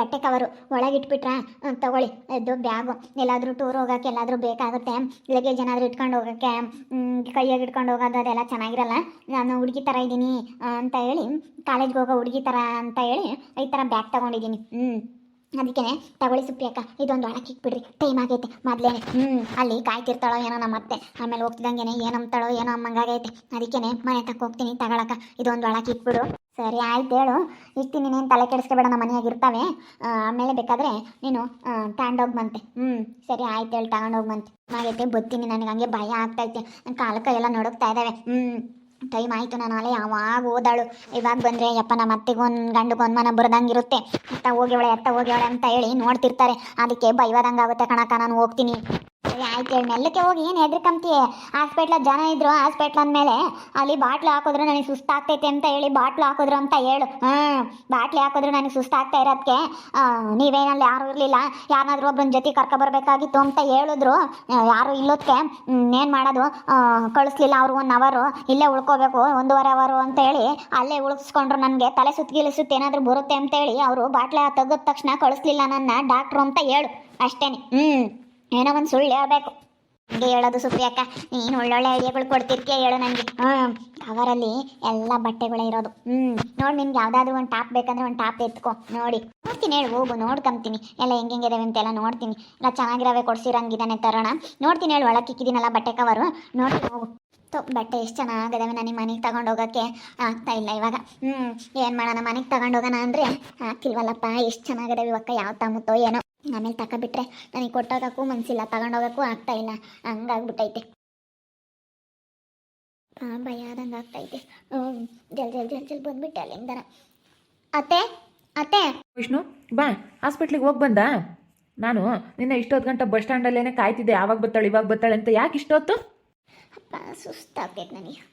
ಬಟ್ಟೆ ಕವರು ಒಳಗೆ ಇಟ್ಬಿಟ್ರಾ ತಗೊಳ್ಳಿ. ಇದು ಬ್ಯಾಗು. ಎಲ್ಲಾದರೂ ಟೂರ್ ಹೋಗೋಕೆ ಎಲ್ಲಾದರೂ ಬೇಕಾಗುತ್ತೆ. ಲಗೇಜ್ ಏನಾದರೂ ಇಟ್ಕೊಂಡು ಹೋಗೋಕ್ಕೆ ಕೈಯಾಗಿ ಇಟ್ಕೊಂಡು ಹೋಗೋದು ಅದೆಲ್ಲ ಚೆನ್ನಾಗಿರಲ್ಲ. ನಾನು ಹುಡುಗಿ ಥರ ಇದ್ದೀನಿ ಅಂತ ಹೇಳಿ ಕಾಲೇಜ್ಗೆ ಹೋಗೋ ಹುಡುಗಿ ಥರ ಅಂತ ಹೇಳಿ ಈ ಥರ ಬ್ಯಾಗ್ ತೊಗೊಂಡಿದ್ದೀನಿ. ಹ್ಞೂ ಅದಕ್ಕೆ ತಗೊಳ್ಳಿ ಸುಪ್ಪಿ ಅಕ್ಕ ಇದೊಂದು ಒಳಕ್ಕೆ ಇಕ್ಬಿಡ್ರಿ ಟೈಮ್ ಆಗೈತೆ ಮೊದಲೇ ಹ್ಞೂ ಅಲ್ಲಿ ಕಾಯ್ತಿರ್ತಾಳೋ ಏನೋ ನಮ್ಮ ಅತ್ತೆ. ಆಮೇಲೆ ಹೋಗ್ತಿದ್ದಂಗೆ ಏನು ಏನೋ ಅಮ್ಮಂಗಾಗೈತೆ. ಅದಕ್ಕೆ ಮನೆ ತಕ್ಕ ಹೋಗ್ತೀನಿ, ತಗೊಳಕ್ಕ. ಇದೊಂದು ಒಳಕ್ಕೆ ಇಟ್ಬಿಡು. ಸರಿ, ಆಯ್ತು ಹೇಳು. ಇರ್ತೀನಿ, ನೀನು ತಲೆ ಕೆಡಿಸ್ಕೊಬೇಡ, ನಮ್ಮ ಮನೆಯಾಗ ಇರ್ತಾವೆ. ಆಮೇಲೆ ಬೇಕಾದರೆ ನೀನು ತಗೊಂಡೋಗ್ಬಂತೆ ಹ್ಞೂ ಸರಿ, ಆಯ್ತು ಹೇಳಿ ತಗೊಂಡೋಗ್ಬಂತೆ ಆಗೈತೆ, ಬತ್ತೀನಿ, ನನಗೆ ಹಂಗೆ ಭಯ ಆಗ್ತೈತೆ. ನನ್ನ ಕಾಲ ಎಲ್ಲ ನಡುಕ್ತಾ ಇದ್ದಾವೆ ಹ್ಞೂ ಟೈಮ್ ಆಯಿತು, ನಾನು ಅಲೆ ಯಾವಾಗ ಓದಾಳು ಇವಾಗ ಬಂದರೆ, ಯಪ್ಪ, ನಮ್ಮ ಅತ್ತೆಗೊಂದು ಗಂಡಗೊಂದು ಮನ ಬರೋದಂಗಿರುತ್ತೆ ಅತ್ತ ಹೋಗ್ಯವಳೆ ಅತ್ತ ಹೋಗ್ಯವಳೆ ಅಂತ ಹೇಳಿ ನೋಡ್ತಿರ್ತಾರೆ. ಅದಕ್ಕೆ ಬೈವಾದಂಗೆ ಆಗುತ್ತೆ ಕಣಕ ನಾನು ಹೋಗ್ತೀನಿ. ಆಯ್ತು ಹೇಳಿ ಮೆಲ್ಲಕ್ಕೆ ಹೋಗಿ ಏನು ಹೆದ್ರಿಕಂತೀಯ? ಹಾಸ್ಪಿಟ್ಲ ಜನ ಇದ್ರು ಹಾಸ್ಪಿಟ್ಲ್ ಅಂದಮೇಲೆ ಅಲ್ಲಿ ಬಾಟ್ಲು ಹಾಕಿದ್ರು, ನನಗೆ ಸುಸ್ತಾಗ್ತೈತೆ ಅಂತ ಹೇಳಿ ಬಾಟ್ಲು ಹಾಕಿದ್ರು ಅಂತ ಹೇಳು. ಹ್ಞೂ ಬಾಟ್ಲಿ ಹಾಕಿದ್ರು, ನನಗೆ ಸುಸ್ತಾಗ್ತಾ ಇರೋದಕ್ಕೆ ನೀವೇನಲ್ಲಿ ಯಾರು ಇರಲಿಲ್ಲ ಯಾರನ್ನಾದ್ರೂ ಒಬ್ಬನ ಜೊತೆ ಕರ್ಕೊಬರ್ಬೇಕಾಗಿತ್ತು ಅಂತ ಹೇಳಿದ್ರು. ಯಾರು ಇಲ್ಲೋದಕ್ಕೆ ಏನು ಮಾಡೋದು? ಕಳಿಸ್ಲಿಲ್ಲ ಅವರು ಒನ್ ಅವರು ಇಲ್ಲೇ ಉಳ್ಕೋಬೇಕು, ಒಂದೂವರೆ ಅವರು ಅಂತ ಹೇಳಿ ಅಲ್ಲೇ ಉಳಿಸ್ಕೊಂಡ್ರು ನನಗೆ. ತಲೆ ಸುತ್ತಿಗಿಲಿಸುತ್ತೆ ಏನಾದರೂ ಬರುತ್ತೆ ಅಂತ ಹೇಳಿ ಅವರು ಬಾಟ್ಲಿ ತೆಗೆದ ತಕ್ಷಣ ಕಳಿಸ್ಲಿಲ್ಲ ನನ್ನ ಡಾಕ್ಟ್ರು ಅಂತ ಹೇಳು. ಅಷ್ಟೇ ಹ್ಞೂ ಏನೋ ಒಂದು ಸುಳ್ಳು ಹೇಳ್ಬೇಕು. ಹಂಗೆ ಹೇಳೋದು ಸುಪ್ರಿಯ ಅಕ್ಕ ನೀನು ಒಳ್ಳೊಳ್ಳೆ ಐಡಿಯಾಗಳು ಕೊಡ್ತಿರ್ತೀಯ ಹೇಳು ನನಗೆ ಹ್ಮ್ ಅವರಲ್ಲಿ ಎಲ್ಲ ಬಟ್ಟೆಗಳೇ ಇರೋದು. ಹ್ಮ್, ನೋಡಿ ನಿನ್ಗೆ ಯಾವ್ದಾದ್ರು ಒಂದು ಟಾಪ್ ಬೇಕಂದ್ರೆ ಒಂದು ಟಾಪ್ ಎತ್ಕೊ. ನೋಡಿ. ನೋಡ್ತೀನಿ ಹೇಳು, ಹೋಗು ನೋಡ್ಕೊಂತೀನಿ ಎಲ್ಲ ಹೆಂಗೆ ಹೆಂಗಿದಾವೆ ಅಂತೆಲ್ಲ ನೋಡ್ತೀನಿ. ಎಲ್ಲ ಚೆನ್ನಾಗಿರವೆ ಕೊಡ್ಸಿರಂಗಿದಾನೆ ತರೋಣ. ನೋಡ್ತೀನಿ ಹೇಳು ಒಳಕ್ಕೆ ಇಕ್ಕಿದ್ದೀನಲ್ಲ ಬಟ್ಟೆ ಕವರು ನೋಡ್ತೀನಿ, ಹೋಗು. ತೊ, ಬಟ್ಟೆ ಎಷ್ಟು ಚೆನ್ನಾಗಿದಾವೆ ನನಗೆ ಮನೆಗೆ ತಗೊಂಡು ಹೋಗೋಕ್ಕೆ ಆಗ್ತಾ ಇಲ್ಲ ಇವಾಗ. ಹ್ಞೂ ಏನು ಮಾಡೋಣ, ಮನೆಗೆ ತಗೊಂಡು ಹೋಗೋಣ ಅಂದರೆ. ಆಗ್ತಿಲ್ವಲ್ಲಪ್ಪ ಎಷ್ಟು ಚೆನ್ನಾಗಿದಾವೆ ಇವಕ್ಕ, ಯಾವ ತಮ್ಮತ್ತೋ ಏನೋ. ಆಮೇಲೆ ತಗೊಬಿಟ್ರೆ ನನಗೆ ಕೊಟ್ಟೋಗಕ್ಕೂ ಮನಸ್ಸಿಲ್ಲ ತಗೊಂಡೋಗಕ್ಕೂ ಆಗ್ತಾ ಇಲ್ಲ. ಹಂಗಾಗ್ಬಿಟ್ಟೈತೆ. ಆ, ಭಯ ಆದಂಗೆ ಆಗ್ತೈತೆ. ಜಲ್ ಜಲ್ ಜಲ್ ಜಲ್ ಬಂದ್ಬಿಟ್ಟೆ ಅಲ್ಲಿಂದ ಅತ್ತೆ ಅತ್ತೆ. ವಿಷ್ಣು ಬಾ ಹಾಸ್ಪಿಟ್ಲಿಗೆ ಹೋಗಿ ಬಂದ? ನಾನು ನಿನ್ನೆ ಇಷ್ಟೊತ್ತು ಗಂಟೆ ಬಸ್ ಸ್ಟ್ಯಾಂಡಲ್ಲೇನೆ ಕಾಯ್ತಿದ್ದೆ ಯಾವಾಗ ಬರ್ತಾಳೆ ಇವಾಗ ಬರ್ತಾಳೆ ಅಂತ ಯಾಕೆ ಇಷ್ಟೊತ್ತು? ಅಪ್ಪ ಸುಸ್ತಾಗ್ತೈತೆ ನನಗೆ.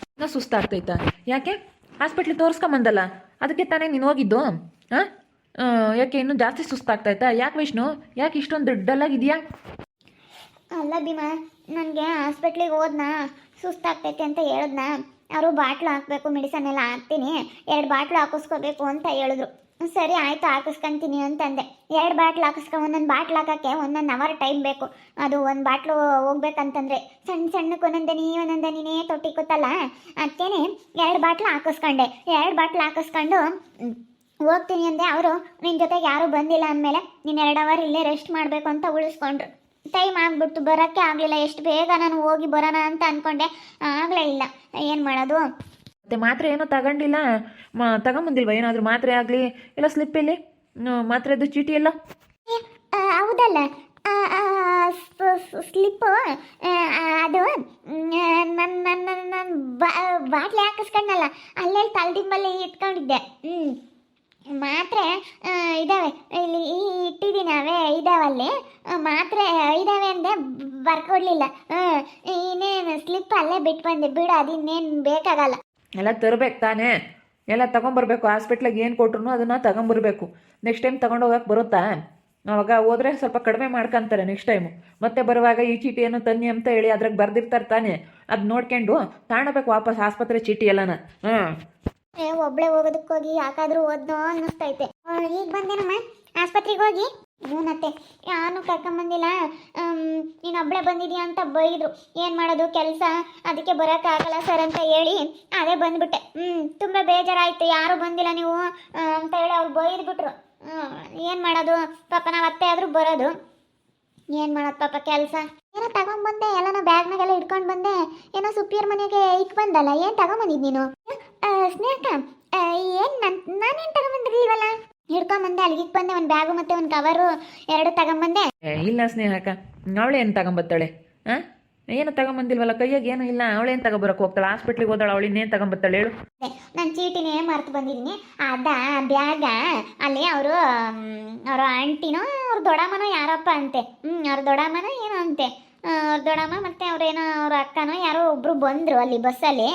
ಇನ್ನೂ ಸುಸ್ತಾಗ್ತೈತಾ? ಯಾಕೆ? ಹಾಸ್ಪಿಟ್ಲಿಗೆ ತೋರಿಸ್ಕೊಂಬಂದಲ್ಲ? ಅದಕ್ಕೆ ತಾನೇ ನೀನು ಹೋಗಿದ್ದು? ಹಾಂ? ಯಾಕೆ ಇನ್ನೂ ಜಾಸ್ತಿ ಸುಸ್ತಾಗ್ತಾಯ್ತಾ ಯಾಕೆ ವಿಷ್ಣು? ಯಾಕೆ ಇಷ್ಟೊಂದು ದೊಡ್ಡಲ್ಲಾಗಿದೆಯಾ ಅಲ್ಲ ಭೀಮಾ, ನನಗೆ ಹಾಸ್ಪಿಟ್ಲಿಗೆ ಹೋದ್ನಾ, ಸುಸ್ತಾಗ್ತೈತೆ ಅಂತ ಹೇಳಿದ್ನ. ಅವರು ಬಾಟ್ಲು ಹಾಕಬೇಕು, ಮೆಡಿಸನ್ ಎಲ್ಲ ಹಾಕ್ತೀನಿ. ಎರಡು ಬಾಟ್ಲು ಹಾಕಿಸ್ಕೋಬೇಕು ಅಂತ ಹೇಳಿದ್ರು. ಸರಿ, ಆಯಿತು, ಹಾಕಿಸ್ಕೊಂತೀನಿ ಅಂತಂದೆ. ಎರಡು ಬಾಟ್ಲು ಹಾಕಿಸ್ಕೊ, ಒಂದೊಂದು ಬಾಟ್ಲು ಹಾಕೋಕ್ಕೆ ಒಂದೊಂದು ಅವರ್ ಟೈಮ್ ಬೇಕು. ಅದು ಒಂದು ಬಾಟ್ಲು ಹೋಗ್ಬೇಕಂತಂದ್ರೆ ಸಣ್ಣ ಸಣ್ಣಕ್ಕೆ ಒಂದೊಂದನಿ, ಒಂದೊಂದನಿನೇ ತೊಟ್ಟಿ ಕೂತಲ್ಲ, ಅದಕ್ಕೇನೆ ಎರಡು ಬಾಟ್ಲು ಹಾಕಿಸ್ಕೊಂಡೆ. ಎರಡು ಬಾಟ್ಲು ಹಾಕಿಸ್ಕೊಂಡು ಹೋಗ್ತೀನಿ ಅಂದೆ. ಅವರು ನಿನ್ನ ಜೊತೆಗೆ ಯಾರೂ ಬಂದಿಲ್ಲ ಅಂದಮೇಲೆ ನೀನು ಎರಡು ಅವರ್ ಇಲ್ಲೇ ರೆಸ್ಟ್ ಮಾಡಬೇಕು ಅಂತ ಉಳಿಸ್ಕೊಂಡ್ರು. ಟೈಮ್ ಆಗಿಬಿಡ್ತು, ಬರೋಕ್ಕೆ ಆಗಲಿಲ್ಲ. ಎಷ್ಟು ಬೇಗ ನಾನು ಹೋಗಿ ಬರೋಣ ಅಂತ ಅಂದ್ಕೊಂಡೆ ಆಗಲೇ ಇಲ್ಲ. ಏನು ಮಾಡೋದು? ಮತ್ತೆ ಮಾತ್ರೆ ಏನೋ ತಗೊಂಡಿಲ್ಲ. ಮ, ತಗೊಂಬಂದಿಲ್ವ? ಏನಾದರೂ ಮಾತ್ರೆ ಆಗಲಿ, ಇಲ್ಲ ಸ್ಲಿಪ್ಪಲ್ಲಿ ಮಾತ್ರೆದು ಚೀಟಿ ಎಲ್ಲ? ಹೌದಲ್ಲ. ಸ್ಲಿಪ್ಪು ಅದು ನನ್ನ ನನ್ನ ಬಾಟ್ಲಿ ಹಾಕಿಸ್ಕೊಂಡಲ್ಲ ಅಲ್ಲೇ ತಲ್ದಿಂಬಲ್ಲಿ ಇಟ್ಕೊಂಡಿದ್ದೆ. ಹ್ಞೂ ಮಾತ್ರೆ ಇದಾವೆ. ಇಲ್ಲಿ ಇಟ್ಟಿದ್ದೀನಿ ಅವೇ, ಇದಾವಲ್ಲಿ. ಮಾತ್ರೆ ಇದಾವೆ ಅಂದೆ, ಬರ್ಕೊಡ್ಲಿಲ್ಲ. ಇನ್ನೇನು ಸ್ಲಿಪ್ ಅಲ್ಲೇ ಬಿಟ್ಟು ಬಂದೆ ಬಿಡು, ಅದಿನ್ನೇನು ಬೇಕಾಗಲ್ಲ. ಎಲ್ಲ ತರಬೇಕು ತಾನೇ. ಎಲ್ಲ ತಗೊಂಬರ್ಬೇಕು, ಹಾಸ್ಪಿಟ್ಲಿಗೆ ಏನು ಕೊಟ್ರು ಅದನ್ನು ತಗೊಂಬರ್ಬೇಕು. ನೆಕ್ಸ್ಟ್ ಟೈಮ್ ತಗೊಂಡೋಗಕ್ಕೆ ಬರುತ್ತಾ? ಅವಾಗ ಹೋದ್ರೆ ಸ್ವಲ್ಪ ಕಡಿಮೆ ಮಾಡ್ಕೊಂತಾರೆ ನೆಕ್ಸ್ಟ್ ಟೈಮು ಮತ್ತೆ ಬರುವಾಗ ಈ ಚೀಟಿಯನ್ನು ತನ್ನಿ ಅಂತ ಹೇಳಿ ಅದ್ರಾಗ ಬರ್ದಿರ್ತಾರೆ ತಾನೇ. ಅದು ನೋಡ್ಕೊಂಡು ತಾಣಬೇಕು ವಾಪಸ್ ಆಸ್ಪತ್ರೆ ಚೀಟಿ ಎಲ್ಲನ. ಹಾಂ. ಒಬ್ಳೆ ಹೋಗೋದಕ್ಕೋಗಿ ಯಾಕಾದ್ರೂ ಓದ್ನೋ ಅನ್ನಿಸ್ತೈತೆ. ಈಗ ಬಂದೇನಮ್ಮ ಆಸ್ಪತ್ರೆಗೆ ಹೋಗಿ. ಹ್ಞೂನತ್ತೆ. ಯಾರು ಕರ್ಕೊಂಬಂದಿಲ್ಲ ನೀನು ಒಬ್ಳೆ ಬಂದಿದ್ಯಾ ಅಂತ ಬೈದ್ರು. ಏನು ಮಾಡೋದು ಕೆಲಸ? ಅದಕ್ಕೆ ಬರೋಕ್ಕಾಗಲ್ಲ ಸರ್ ಅಂತ ಹೇಳಿ ಅದೇ ಬಂದುಬಿಟ್ಟೆ. ಹ್ಞೂ ತುಂಬ ಬೇಜಾರಾಯಿತು. ಯಾರೂ ಬಂದಿಲ್ಲ ನೀವು ಅಂತ ಹೇಳಿ ಅವ್ರು ಬೈದ್ಬಿಟ್ರು. ಏನು ಮಾಡೋದು? ಪಾಪ ನಾವು ಅತ್ತೆ ಆದರೂ ಬರೋದು. ಏನು ಮಾಡೋದು ಪಾಪ ಕೆಲಸ? ಏನೋ ತಗೊಂಬಂದೆ ಎಲ್ಲನೂ ಬ್ಯಾಗ್ನಾಗೆಲ್ಲ ಇಟ್ಕೊಂಡು ಬಂದೆ. ಏನೋ ಸುಪ್ಪಿಯರ್ ಮನೆಗೆ ಇಕ್ ಬಂದಲ್ಲ. ಏನು ತಗೊಂಬಂದಿದ್ದು ನೀನು? ಸ್ನೇಹ ಏನು ನಾನು, ನಾನೇನು ತಗೊಂಬಂದಿರ್ಲಿಲ್ವಲ್ಲ ಹಿಡ್ಕೊಂಬಂದೆ ಅಲ್ಲಿಗೆ ಬಂದೆ ಒಂದು ಬ್ಯಾಗು ಮತ್ತೆ ಒಂದು ಕವರು ಎರಡು ತಗೊಂಬಂದೆ ಏ, ಇಲ್ಲ ಸ್ನೇಹಕ್ಕ ಅವಳೇನು ತಗೊಂಬತ್ತಾಳೆ ಹಾಂ ಏನು ತಗೊಂಬಂದಿಲ್ವಲ್ಲ ಕೈಯಾಗ? ಏನೂ ಇಲ್ಲ ಅವಳೇನು ತಗೊಬರಕ್ಕೆ ಹೋಗ್ತಾಳೆ? ಹಾಸ್ಪಿಟ್ಲಿಗೆ ಹೋದಾಳೆ ಅವಳು ಇನ್ನೇನು ತಗೊಂಬತ್ತಾಳೆ ಹೇಳು. ನನ್ನ ಚೀಟಿನೇ ಮರ್ತು ಬಂದಿದ್ದೀನಿ ಅದ ಬ್ಯಾಗ ಅಲ್ಲಿ ಅವರು ಅವ್ರ ಆಂಟಿನೋ ಅವ್ರ ದೊಡ್ಡಮ್ಮನೋ ಯಾರಪ್ಪ ಅಂತೆ. ಹ್ಞೂ ಅವ್ರ ದೊಡ್ಡಮ್ಮನೋ ಏನೋ ಅಂತೆ. ಆ, ಅವ್ರ ದೊಡಮ್ಮ ಮತ್ತು ಅವ್ರೇನೋ ಅವ್ರ ಅಕ್ಕನೋ ಯಾರೋ ಒಬ್ಬರು ಬಂದರು ಅಲ್ಲಿ ಬಸ್ಸಲ್ಲಿ.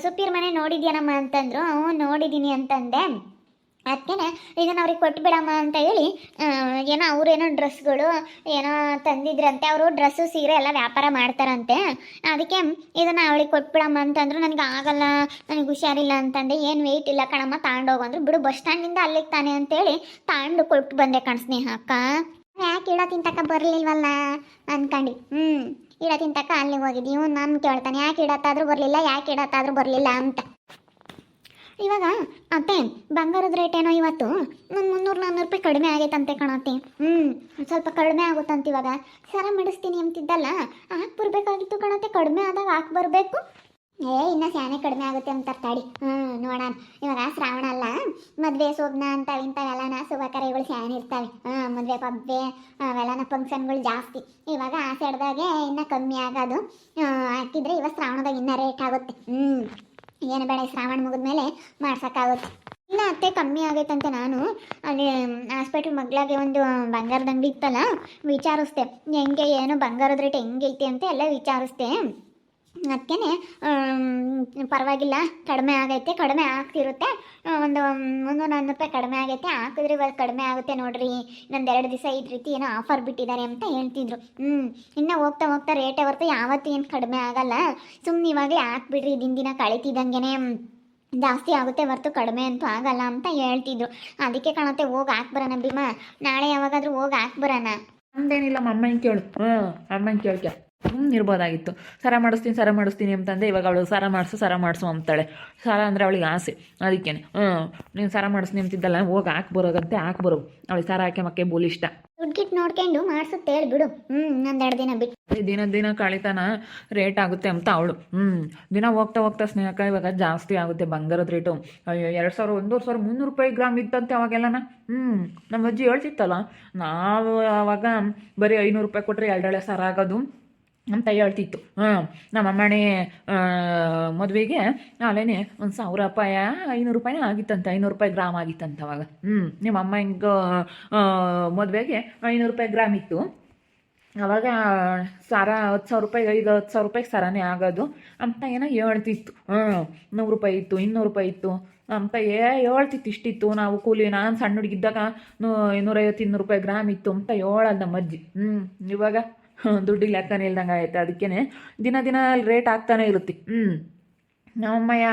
ಸುಪ್ಪೀರ್ ಮನೆ ನೋಡಿದ್ಯಾನಮ್ಮ ಅಂತಂದ್ರು. ಹ್ಞೂ ನೋಡಿದ್ದೀನಿ ಅಂತಂದೆ. ಅದಕ್ಕೆ ಇದನ್ನ ಅವ್ರಿಗೆ ಕೊಟ್ಟು ಬಿಡಮ್ಮ ಅಂತ ಹೇಳಿ ಏನೋ ಅವ್ರೇನೋ ಡ್ರೆಸ್ಗಳು ಏನೋ ತಂದಿದ್ರಂತೆ, ಅವರು ಡ್ರೆಸ್ಸು, ಸೀರೆ ಎಲ್ಲ ವ್ಯಾಪಾರ ಮಾಡ್ತಾರಂತೆ. ಅದಕ್ಕೆ ಇದನ್ನ ಅವಳಿಗೆ ಕೊಟ್ಬಿಡಮ್ಮ ಅಂತಂದ್ರು ನನಗೆ ಆಗಲ್ಲ, ನನಗೆ ಹುಷಾರಿಲ್ಲ ಅಂತಂದೆ, ಏನು ವೆಯ್ಟ್ ಇಲ್ಲ ಕಣಮ್ಮ ತಗೊಂಡೋಗು ಅಂದ್ರು. ಬಿಡು, ಬಸ್ ಸ್ಟ್ಯಾಂಡಿಂದ ಅಲ್ಲಿಗೆ ತಾನೆ ಅಂತೇಳಿ ತಗೊಂಡು ಕೊಟ್ಟು ಬಂದೆ ಕಣ ಸ್ನೇಹ ಅಕ್ಕ ಯಾಕೆ ಇಡ ತಿಂತಕ್ಕ ಬರಲಿಲ್ವಲ್ಲ ಅನ್ಕಂಡು. ಹ್ಞೂ ಇಡ ತಿಂತಕ್ಕ ಅಲ್ಲಿಗೆ ಹೋಗಿದ್ದೀವಿ ಇವ್ನು ನಾನು ಕೇಳ್ತಾನೆ, ಯಾಕೆ ಇಡತ್ತಾದ್ರೂ ಬರಲಿಲ್ಲ, ಯಾಕೆ ಇಡತ್ತಾದ್ರೂ ಬರಲಿಲ್ಲ ಅಂತ. ಇವಾಗ, ಅತ್ತೆ, ಬಂಗಾರದ ರೇಟ್ ಏನೋ ಇವತ್ತು? ಒಂದು ಮುನ್ನೂರು ನಾನ್ನೂರು ರೂಪಾಯಿ ಕಡಿಮೆ ಆಗೈತಂತೆ ಕಣತ್ತೆ ಹ್ಞೂ ಸ್ವಲ್ಪ ಕಡಿಮೆ ಆಗುತ್ತಂತ ಇವಾಗ. ಸರ ಮಡಿಸ್ತೀನಿ ಅಂತಿದ್ದಲ್ಲ ಹಾಕಿ ಬರಬೇಕಾಗಿತ್ತು ಕಣತ್ತೆ ಕಡಿಮೆ ಆದಾಗ ಹಾಕಿ ಬರಬೇಕು ಏ, ಇನ್ನ ಸ್ಯಾನೆ ಕಡಿಮೆ ಆಗುತ್ತೆ ಅಂತ ತಾಡಿ. ಹ್ಞೂ ನೋಡೋಣ. ಇವಾಗ ಶ್ರಾವಣ ಅಲ್ಲ, ಮದುವೆ ಸೋಗ್ನ ಅಂತ ಇಂಥವೆಲ್ಲನ ಶುಭ ಕಾರ್ಯಗಳು ಸ್ಯಾನ್ ಇರ್ತವೆ. ಹಾಂ ಮದುವೆ ಪಬ್ಬೆ ಅವೆಲ್ಲನ ಫಂಕ್ಷನ್ಗಳು ಜಾಸ್ತಿ. ಇವಾಗ ಆಸೆ ಹಿಡ್ದಾಗೆ ಇನ್ನೂ ಕಮ್ಮಿ ಆಗೋದು. ಹಾಕಿದ್ರೆ ಇವಾಗ ಶ್ರಾವಣದಾಗ ಇನ್ನೂ ರೇಟ್ ಆಗುತ್ತೆ. ಹ್ಞೂ ಏನು ಬೇಡ ಶ್ರಾವಣ ಮುಗಿದ್ಮೇಲೆ ಮಾಡ್ಸೋಕ್ಕಾಗುತ್ತೆ. ಇನ್ನು ಅತ್ತೆ ಕಮ್ಮಿ ಆಗೈತಂತೆ ನಾನು. ಅಲ್ಲಿ ಹಾಸ್ಪಿಟ್ಲ್ ಮಗ್ಲಾಗೆ ಒಂದು ಬಂಗಾರದ ಅಂಗಡಿ ಇತ್ತಲ್ಲ ವಿಚಾರಿಸ್ತೆ ಹೆಂಗೆ, ಏನು ಬಂಗಾರದ ರೇಟ್ ಹೆಂಗೈತೆ ಅಂತ ಎಲ್ಲ ವಿಚಾರಿಸ್ದೆ. ಅದಕ್ಕೇ ಪರವಾಗಿಲ್ಲ, ಕಡಿಮೆ ಆಗೈತೆ, ಕಡಿಮೆ ಆಗ್ತಿರುತ್ತೆ. ಒಂದು ಮುನ್ನೂರು ನಾನ್ನೂರು ರೂಪಾಯಿ ಕಡಿಮೆ ಆಗೈತೆ, ಹಾಕಿದ್ರೆ ಇವಾಗ ಕಡಿಮೆ ಆಗುತ್ತೆ ನೋಡ್ರಿ. ಇನ್ನೊಂದು ಎರಡು ದಿವಸ ಈ ರೀತಿ ಏನೋ ಆಫರ್ ಬಿಟ್ಟಿದ್ದಾರೆ ಅಂತ ಹೇಳ್ತಿದ್ರು. ಹ್ಞೂ ಇನ್ನು ಹೋಗ್ತಾ ಹೋಗ್ತಾ ರೇಟೇ ಹೊರತು ಯಾವತ್ತೂ ಏನು ಕಡಿಮೆ ಆಗಲ್ಲ. ಸುಮ್ಮನೆ ಇವಾಗಲೇ ಹಾಕ್ಬಿಡ್ರಿ, ದಿನ ದಿನ ಕಳಿತಿದ್ದಂಗೆ ಜಾಸ್ತಿ ಆಗುತ್ತೆ, ಹೊರ್ತು ಕಡಿಮೆ ಅಂತೂ ಆಗಲ್ಲ ಅಂತ ಹೇಳ್ತಿದ್ರು. ಅದಕ್ಕೆ ಕಾಣುತ್ತೆ, ಹೋಗಿ ಹಾಕ್ಬರೋಣ ಭೀಮಾ. ನಾಳೆ ಯಾವಾಗಾದ್ರೂ ಹೋಗಿ ಹಾಕ್ಬರೋಣ ನಮ್ದೇನಿಲ್ಲ, ಅಮ್ಮನ ಕೇಳು. ಹ್ಞೂ ಅಮ್ಮನ ಕೇಳ್ಕೆ. ಇರ್ಬೋದಾಗಿತ್ತು. ಸರ ಮಾಡಿಸ್ತೀನಿ ಸರ ಮಾಡಿಸ್ತೀನಿ ಅಂತಂದೆ ಇವಾಗ ಅವಳು ಸರ ಮಾಡಿಸು ಸರ ಮಾಡಿಸು ಅಂತಾಳೆ. ಸರ ಅಂದರೆ ಅವಳಿಗೆ ಆಸೆ. ಅದಕ್ಕೇನೆ ಹ್ಞೂ ನೀನು ಸರ ಮಾಡಿಸ್ತೀನಿ ಅಂತಿದ್ದಲ್ಲ ಹೋಗಿ ಹಾಕಿ ಬರೋಗಂತೆ ಹಾಕಿ ಬರೋ. ಅವಳಿಗೆ ಸರ ಹಾಕಿ ಮಕ್ಕೆ ಬೋಲ್ ಇಷ್ಟ. ನೋಡ್ಕೊಂಡು ಮಾಡಿಸುತ್ತೆ ಹೇಳ್ಬಿಡು ಹ್ಞೂ ಇನ್ನೊಂದೆರಡು ದಿನ ಬಿಟ್ಟು ದಿನ ದಿನ ಕಳಿತನ ರೇಟ್ ಆಗುತ್ತೆ ಅಂತ ಅವಳು. ಹ್ಞೂ ದಿನ ಹೋಗ್ತಾ ಹೋಗ್ತಾ ಸ್ನೇಹಕ ಇವಾಗ ಜಾಸ್ತಿ ಆಗುತ್ತೆ ಬಂಗಾರದ ರೇಟು. ಅಯ್ಯೋ ಎರಡು ಸಾವಿರ ಒಂದೂವರೆ ಸಾವಿರ ಮುನ್ನೂರು ರೂಪಾಯಿ ಗ್ರಾಮ್ ಇತ್ತಂತೆ ಅವಾಗೆಲ್ಲನ. ಹ್ಞೂ ನಮ್ಮ ಅಜ್ಜಿ ಹೇಳ್ತಿತ್ತಲ್ಲ ನಾವು ಆವಾಗ ಬರೀ ಐನೂರು ರೂಪಾಯಿ ಕೊಟ್ಟರೆ ಎರಡೆಳೆ ಸರ ಆಗೋದು. ಅಂತ ಹೇಳ್ತಿತ್ತು ಹಾಂ ನಮ್ಮ ಅಮ್ಮನೇ ಮದುವೆಗೆ ಅಲ್ಲೇ ಒಂದು ಸಾವಿರ ರೂಪಾಯ, ಐನೂರು ರೂಪಾಯಿನೇ ಆಗಿತ್ತಂತೆ, ಐನೂರು ರೂಪಾಯಿ ಗ್ರಾಮ್ ಆಗಿತ್ತಂತ ಅವಾಗ. ಹ್ಞೂ ನಿಮ್ಮ ಅಮ್ಮ ಹಿಂಗೆ ಮದುವೆಗೆ ಐನೂರು ರೂಪಾಯಿ ಗ್ರಾಮ್ ಇತ್ತು. ಅವಾಗ ಸಾರ ಹತ್ತು ಸಾವಿರ ರೂಪಾಯಿ, ಐದು ಹತ್ತು ಸಾವಿರ ರೂಪಾಯಿಗೆ ಸಾರನೇ ಆಗೋದು. ಅಂತ ಏನೋ ಹೇಳ್ತಿತ್ತು. ಹಾಂ, ನೂರು ರೂಪಾಯಿ ಇತ್ತು, ಇನ್ನೂರು ರೂಪಾಯಿ ಇತ್ತು. ಅಂತ ಏ ಹೇಳ್ತಿತ್ತು ಇಷ್ಟಿತ್ತು. ನಾವು ಕೂಲಿ, ನಾನು ಸಣ್ಣ ಹುಡುಗಿದ್ದಾಗ ನೂ ನೂರೈವತ್ತು ಇನ್ನೂರು ರೂಪಾಯಿ ಗ್ರಾಮ್ ಇತ್ತು. ಅಂತ ಹೇಳೋದು ನಮ್ಮ ಅಜ್ಜಿ. ಹ್ಞೂ ಇವಾಗ ದುಡ್ಡಿಗೆ ಲೆಕ್ಕನೇ ಇಲ್ದಂಗೆ ಆಯ್ತು. ಅದಕ್ಕೇ ದಿನ ದಿನ ರೇಟ್ ಆಗ್ತಾನೆ ಇರುತ್ತೆ. ಹ್ಞೂ ನಮ್ಮಯ್ಯ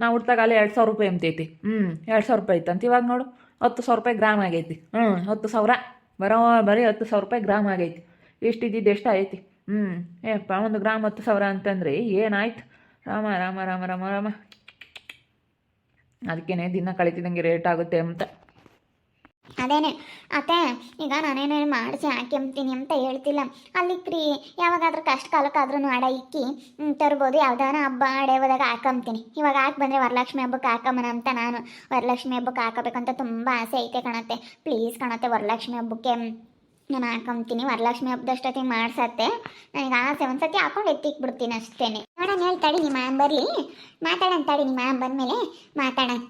ನಾವು ಹುಡ್ತಾಗ ಅಲ್ಲಿ ಎರಡು ಸಾವಿರ ರೂಪಾಯಿ ಎಂತೈತಿ ಹ್ಞೂ ಎರಡು ಸಾವಿರ ರೂಪಾಯಿ ಅಂತ ಇವಾಗ ನೋಡು, ಹತ್ತು ಸಾವಿರ ರೂಪಾಯಿ ಗ್ರಾಮ್ ಆಗೈತಿ. ಹ್ಞೂ ಹತ್ತು ಸಾವಿರ. ಬರೋ, ಬರೀ ಹತ್ತು ಸಾವಿರ ರೂಪಾಯಿ ಗ್ರಾಮ್ ಆಗೈತಿ. ಎಷ್ಟಿದ್ದಿದ್ದು ಎಷ್ಟು ಆಯ್ತಿ? ಹ್ಞೂ ಏಪ್ಪ, ಒಂದು ಗ್ರಾಮ್ ಹತ್ತು ಸಾವಿರ ಅಂತಂದ್ರೆ ಏನಾಯ್ತು? ರಾಮ ರಾಮ ರಾಮ ರಾಮ ರಾಮ. ಅದಕ್ಕೇನೆ ದಿನ ಕಳಿತಿದ್ದಂಗೆ ರೇಟ್ ಆಗುತ್ತೆ ಅಂತ. ಅದೇನೆ, ಅತ್ತೆ, ಈಗ ನಾನೇನೇನು ಮಾಡಿಸಿ ಹಾಕ್ಯಂತೀನಿ ಅಂತ ಹೇಳ್ತಿಲ್ಲ. ಅಲ್ಲಿ ಕ್ರೀ ಯಾವಾಗಾದ್ರೂ ಕಷ್ಟ ಕಾಲಕ್ಕಾದ್ರೂ ಅಡ ಇಕ್ಕಿ ತರ್ಬೋದು. ಯಾವ್ದಾನ ಹಬ್ಬ, ಅಡೆ ಹೋದಾಗ ಹಾಕೊಂತೀನಿ ಇವಾಗ ಹಾಕಿ ಬಂದರೆ ವರಲಕ್ಷ್ಮಿ ಹಬ್ಬಕ್ಕೆ ಹಾಕಮ್ಮನ ಅಂತ ನಾನು ವರಲಕ್ಷ್ಮಿ ಹಬ್ಬಕ್ಕೆ ಹಾಕಬೇಕಂತ ತುಂಬ ಆಸೆ ಐತೆ ಕಣತ್ತೆ. ಪ್ಲೀಸ್ ಕಣತ್ತೆ, ವರಲಕ್ಷ್ಮಿ ಹಬ್ಬಕ್ಕೆ ನಾನು ಹಾಕೊಂತೀನಿ ವರಲಕ್ಷ್ಮಿ ಹಬ್ಬದಷ್ಟೊತ್ತಿಗೆ ಮಾಡ್ಸತ್ತೆ. ನನಗೆ ಆಸೆ, ಒಂದ್ಸತಿ ಹಾಕೊಂಡು ಎತ್ತಿಕ್ ಬಿಡ್ತೀನಿ ಅಷ್ಟೇನೆ. ನೋಡೋಣ ಹೇಳ್ತಾಡಿ ನಿಮ್ಮ ಮ್ಯಾಮ್ ಬರಲಿ. ಮಾತಾಡೋಣ ತಡಿ, ನಿಮ್ಮ ಮ್ಯಾಮ್ ಬಂದಮೇಲೆ ಮಾತಾಡೋಣ.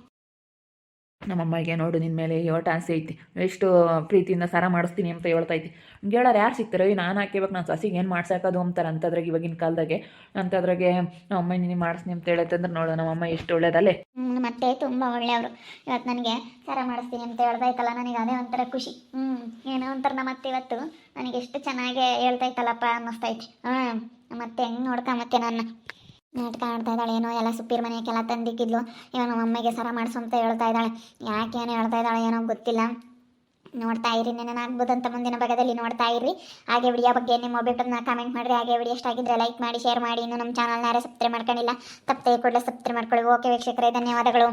ನಮ್ಮಮ್ಮಗೆ ನೋಡು ನಿನ್ನ ಮೇಲೆ ಯೋಟ ಆಸೆ ಐತಿ. ಎಷ್ಟು ಪ್ರೀತಿಯಿಂದ ಸರ ಮಾಡಿಸ್ತೀನಿ ಅಂತ ಹೇಳ್ತಾ ಐತಿ ಹೇಳೋರು ಯಾರು ಸಿಗ್ತಾರೆ? ನಾನು ಹಾಕಿಬೇಕು ನಾನು ಸಸಿಗೆ ಏನು ಮಾಡ್ಸಾಕೋದು ಅಂತಾರೆ ಅಂತದ್ರಾಗ ಇವಾಗಿನ ಕಾಲದಾಗೆ. ಅಂಥದ್ರಾಗೆ ನಮ್ಮಮ್ಮ ನೀನು ಮಾಡಿಸ್ತೀನಿ ಅಂತ ಹೇಳತ್ತಂದ್ರೆ ನೋಡು, ನಮ್ಮಮ್ಮ ಎಷ್ಟು ಒಳ್ಳೇದಲ್ಲೇ. ಮತ್ತೆ ತುಂಬ ಒಳ್ಳೆಯವರು. ಇವತ್ತು ನನಗೆ ಸರ ಮಾಡಿಸ್ತೀನಿ ಅಂತ ಹೇಳ್ದೈತಲ್ಲ ನನಗೆ ಅದೇ ಒಂಥರ ಖುಷಿ. ಹ್ಞೂ ಏನೋ ಒಂಥರ ನಮ್ಮ ಅತ್ತೆ ಇವತ್ತು. ನನಗೆ ಎಷ್ಟು ಚೆನ್ನಾಗಿ ಹೇಳ್ತೈತಲ್ಲಪ್ಪ ಅನ್ನಿಸ್ತೈತಿ ಹಾಂ ಮತ್ತೆ ಹೆಂಗೆ ನೋಡ್ತಾ ಮತ್ತೆ ನನ್ನ? ನಾಟಕ ಆಡ್ತಾ ಇದ್ದಾಳೆ. ಏನೋ ಎಲ್ಲ ಸುಪ್ಪೀರ್ ಮನೆಯಕ್ಕೆಲ್ಲ ತಂದಿಕ್ಕಿದ್ಲು. ಇವಾಗ ನಮ್ಮ ಅಮ್ಮಗೆ ಸರ ಮಾಡಿಸು ಅಂತ ಹೇಳ್ತಾ ಇದ್ದಾಳೆ. ಯಾಕೇನು ಹೇಳ್ತಾ ಇದ್ದಾಳೆ ಏನೋ ಗೊತ್ತಿಲ್ಲ. ನೋಡ್ತಾ ಇರಿ ಆಗ್ಬೋದಂತ ಮುಂದಿನ ಭಾಗದಲ್ಲಿ ನೋಡ್ತಾ ಇರಿ. ಹಾಗೆ ವಿಡಿಯೋ ಬಗ್ಗೆ ನಿಮ್ಮ ಒಬ್ಬಿಟ್ಟನ್ನ ಕಾಮೆಂಟ್ ಮಾಡಿರಿ. ಹಾಗೆ ವಿಡಿಯೋ ಇಷ್ಟ ಆಗಿದ್ರೆ ಲೈಕ್ ಮಾಡಿ ಶೇರ್ ಮಾಡಿ. ಇನ್ನು ನಮ್ಮ ಚಾನಲ್ನ ಯಾರೇ ಸಬ್ಸ್ಕ್ರೈಬ್ ಮಾಡ್ಕೊಂಡಿಲ್ಲ. ತಪ್ಪದೆ ಕೂಡಲೇ ಸಬ್ಸ್ಕ್ರೈಬ್ ಮಾಡ್ಕೊಳ್ಳಿ. ಓಕೆ ವೀಕ್ಷಕರೇ, ಧನ್ಯವಾದಗಳು.